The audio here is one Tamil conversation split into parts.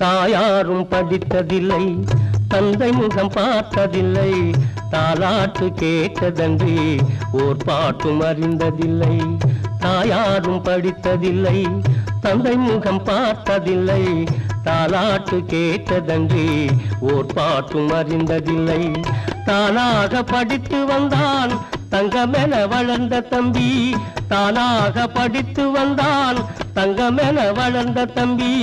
தாயாரும் படித்ததில்லை தந்தை முகம் பார்த்ததில்லை தாலாட்டு கேட்டதன்றி ஓர் பாட்டும் அறிந்ததில்லை. தாயாரும் படித்ததில்லை தந்தை முகம் பார்த்ததில்லை தாலாட்டு கேட்டதன்றி ஓர் பாட்டும் அறிந்ததில்லை. தானாக படித்து வந்தான் தங்கமென வளர்ந்த தம்பி. தானாக படித்து வந்தான் தங்கமென வளர்ந்த தம்பி.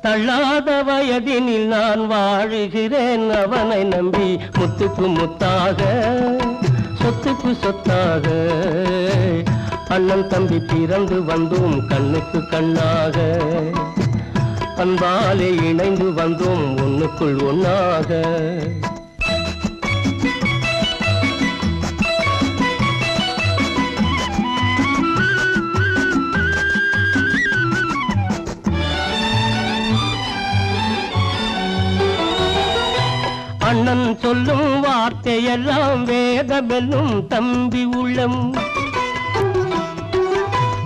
தள்ளாத வயதினில் நான் வாழுகிறேன் அவனை நம்பி முத்துக்கு முத்தாக சொத்துக்கு சொத்தாக. அண்ணன் தம்பி பிறந்து வந்தோம் கண்ணுக்கு கண்ணாக. அன்பாலே இணைந்து வந்தோம் ஒன்னுக்குள் ஒன்னாக அண்ணன் சொல்லும் வார்த்தையெல்லாம் வேதமெல்லும் தம்பி உள்ளம்.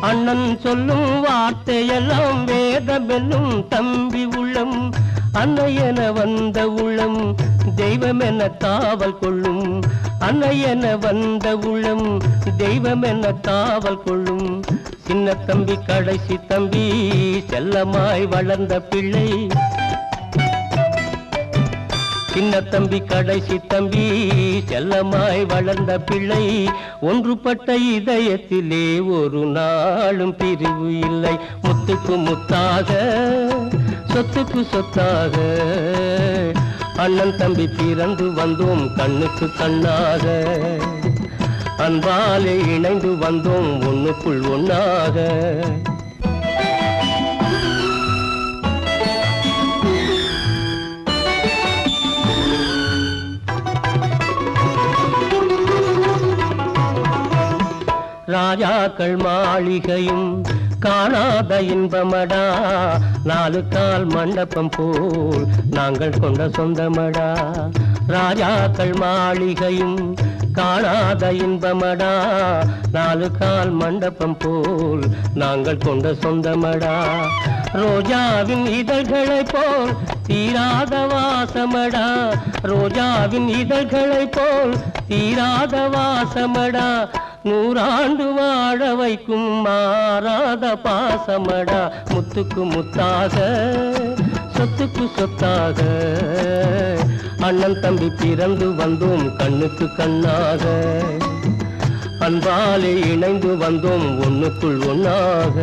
அண்ணன் சொல்லும் வார்த்தையெல்லாம் வேதமெல்லும் தம்பி உள்ளம். அன்னையென வந்த உள்ளம் தெய்வமென காவல் கொள்ளும். அன்னையென வந்த உள்ளம் தெய்வமென காவல் கொள்ளும். சின்ன தம்பி கடைசி தம்பி செல்லமாய் வளர்ந்த பிள்ளை. சின்ன தம்பி கடைசி தம்பி செல்லமாய் வளர்ந்த பிள்ளை. ஒன்றுபட்ட இதயத்திலே ஒரு நாளும் பிரிவு இல்லை. முத்துக்கு முத்தாக சொத்துக்கு சொத்தாக. அண்ணன் தம்பி பிறந்து வந்தோம் கண்ணுக்கு கண்ணாக. அன்பாலே இணைந்து வந்தோம் ஒன்றுக்குள் ஒன்றாக ராஜாக்கள் மாளிகையும் காணாத இன்பமடா. நாலு கால் மண்டபம் போல் நாங்கள் கொண்ட சொந்தமடா. ராஜாக்கள் மாளிகையும் காணாத இன்பமடா. நாலு கால் மண்டபம் போல் நாங்கள் கொண்ட சொந்தமடா. ரோஜாவின் இதழ்களை போல் தீராத வாசமடா. ரோஜாவின் இதழ்களை போல் தீராத வாசமடா. நூறாண்டு வாழ வைக்கும் மாறாத பாசமடா. முத்துக்கு முத்தாக சொத்துக்கு சொத்தாக. அண்ணன் தம்பி பிறந்து வந்தோம் கண்ணுக்கு கண்ணாக. அன்பாலே இணைந்து வந்தோம் ஒன்றுக்குள் ஒன்னாக